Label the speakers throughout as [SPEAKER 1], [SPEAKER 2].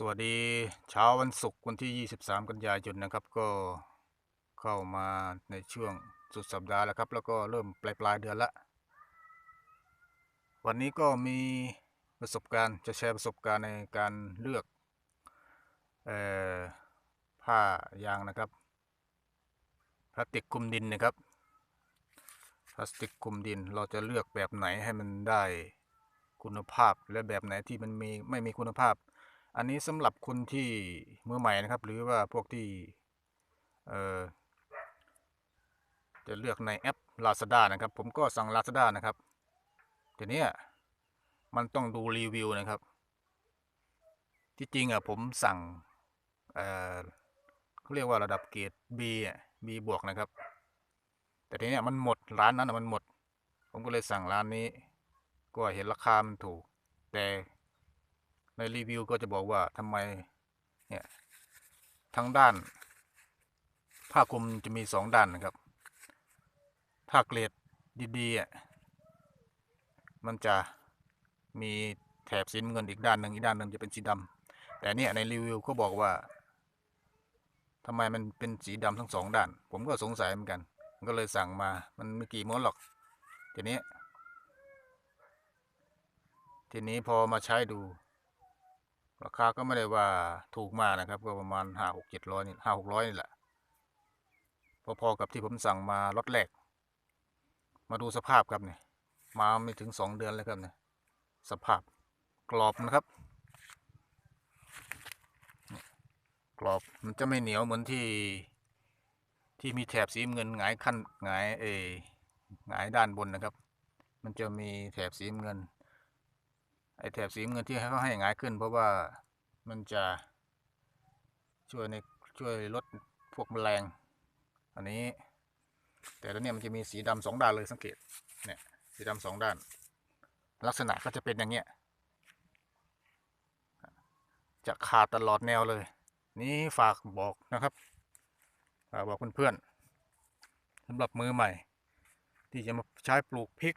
[SPEAKER 1] สวัสดีเช้าวันศุกร์วันที่ 23 กันยายนนะครับ ก็เข้ามาในช่วงสุดสัปดาห์แล้วครับ แล้วก็เริ่มปลายปลายเดือนละวันนี้ก็มีประสบการณ์จะแชร์ประสบการณ์ในการเลือกออผ้ายางนะครับพลาสติกคลุมดินนะครับพลาสติกคลุมดินเราจะเลือกแบบไหนให้มันได้คุณภาพและแบบไหนที่มันมีไม่มีคุณภาพ อันนี้สำหรับคนที่มือใหม่นะครับ หรือว่าพวกที่เอ่อจะเลือกในแอป Lazada นะครับ ผมก็สั่ง Lazada นะครับทีเนี้ยมันต้องดูรีวิวนะครับ ที่จริงอะผมสั่งเอ่อเขาเรียกว่าระดับเกรด B อะ B บวกนะครับ แต่ทีเนี้ยมันหมดร้านนั้นอะมันหมด ผมก็เลยสั่งร้านนี้ ก็เห็นราคามันถูก แต่ ในรีวิวก็จะบอกว่าทำไมเนี่ยทั้งด้าน ผ้าคลุมจะมีสองด้านนะครับ ถ้าเกรดดีๆอะมันจะมีแถบสีเงินอีกด้านหนึ่งอีกด้านหนึ่งจะเป็นสีดำแต่เนี่ยในรีวิวก็บอกว่าทำไมมันเป็นสีดำทั้งสองด้าน ผมก็สงสัยเหมือนกันก็เลยสั่งมา มันไม่กี่ม้วนหรอก ทีนี้ ทีนี้พอมาใช้ดู ราคาก็ไม่ได้ว่าถูกมากนะครับ ก็ประมาณห้าหกเจ็ดร้อยนี่ห้าหกร้อยนี่แหละ พอๆกับที่ผมสั่งมาล็อตแรก มาดูสภาพครับเนี่ยมาไม่ถึงสองเดือนแล้วครับเนี่ยสภาพกรอบนะครับกรอบมันจะไม่เหนียวเหมือนที่ที่มีแถบสีเงินหงายขั้นหงายเอหงายด้านบนนะครับ มันจะมีแถบสีเงิน ไอแถบสีเงินที่เขาให้หงายขึ้น เพราะว่ามันจะช่วยในช่วยลดพวกแมลง อันนี้ แต่แล้วเนี่ยมันจะมีสีดำสองด้านเลยสังเกตเนี่ยสีดำสองด้าน ลักษณะก็จะเป็นอย่างเงี้ยจะขาดตลอดแนวเลย นี่ฝากบอกนะครับฝากบอกเพื่อนๆสำหรับมือใหม่ ที่จะมาใช้ปลูกพริก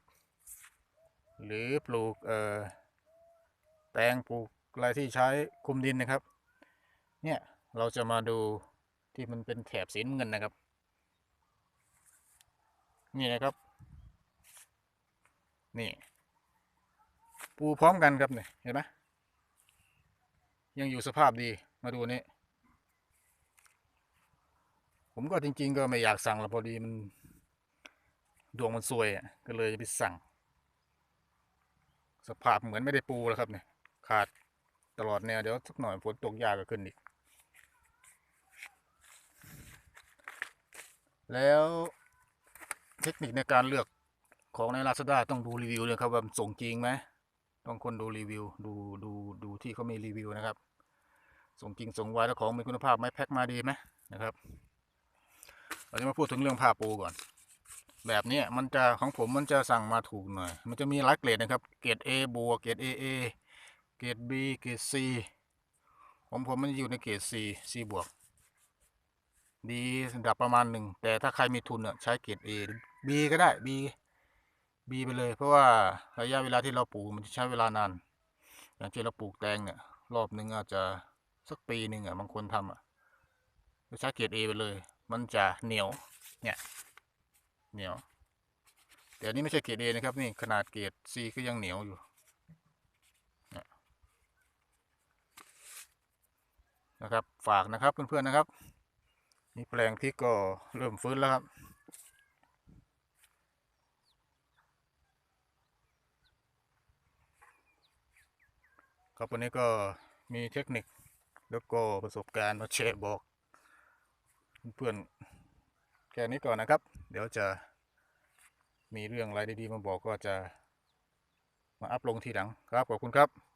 [SPEAKER 1] หรือปลูกเอ่อ แตงปลูกอะไรที่ใช้คุมดินนะครับ เนี่ยเราจะมาดูที่มันเป็นแถบสีน้ำเงินนะครับ นี่นะครับ นี่ ปูพร้อมกันครับเนี่ยเห็นไหมยังอยู่สภาพดีมาดูนี่ผมก็จริง ๆ ก็ไม่อยากสั่งล้วพอดีมันดวงมันซวยอะก็เลยไปสั่ง สภาพเหมือนไม่ได้ปูแล้วครับเนี่ย ขาดตลอดแนวเดี๋ยวสักหน่อยฝนตกยากก็ขึ้นอีก แล้วเทคนิคในการเลือกของใน Lazada ต้องดูรีวิวเลยครับว่าส่งจริงไหมต้องคนดูรีวิวดูดูดูที่เขามีรีวิวนะครับ ส่งจริงส่งไวแล้วของมีคุณภาพไหมแพ็คมาดีไหมนะครับเราจะมาพูดถึงเรื่องผ้าปูก่อน แบบนี้มันจะของผมมันจะสั่งมาถูกหน่อย มันจะมีหลายเกรดนะครับ เกรด A บวกเกรด AA เกรด B เกรด C ผมผมมันอยู่ในเกรด C C บวกดีดับประมาณหนึ่ง แต่ถ้าใครมีทุนอะใช้เกรด A หรือ B ก็ได้ B B ไปเลย เพราะว่าระยะเวลาที่เราปลูกมันจะใช้เวลานาน อย่างเช่นเราปลูกแตงเนี่ย รอบหนึ่งอาจจะสักปีหนึ่งอะบางคนทำอะใช้เกรด A ไปเลย มันจะเหนียว เนี่ย เหนียว แต่อันนี้ไม่ใช่เกรด A นะครับนี่ขนาดเกรด C ก็ยังเหนียวอยู่ นะครับ ฝากนะครับเพื่อนๆนะครับนี่แปลงพริกก็เริ่มฟื้นแล้วครับครับวันนี้ก็มีเทคนิคแล้วก็ประสบการณ์มาแชร์บอก เพื่อนๆแค่นี้ก่อนนะครับ เดี๋ยวจะมีเรื่องอะไรดีๆมาบอกก็จะมาอัพลงทีหลังครับขอบคุณครับ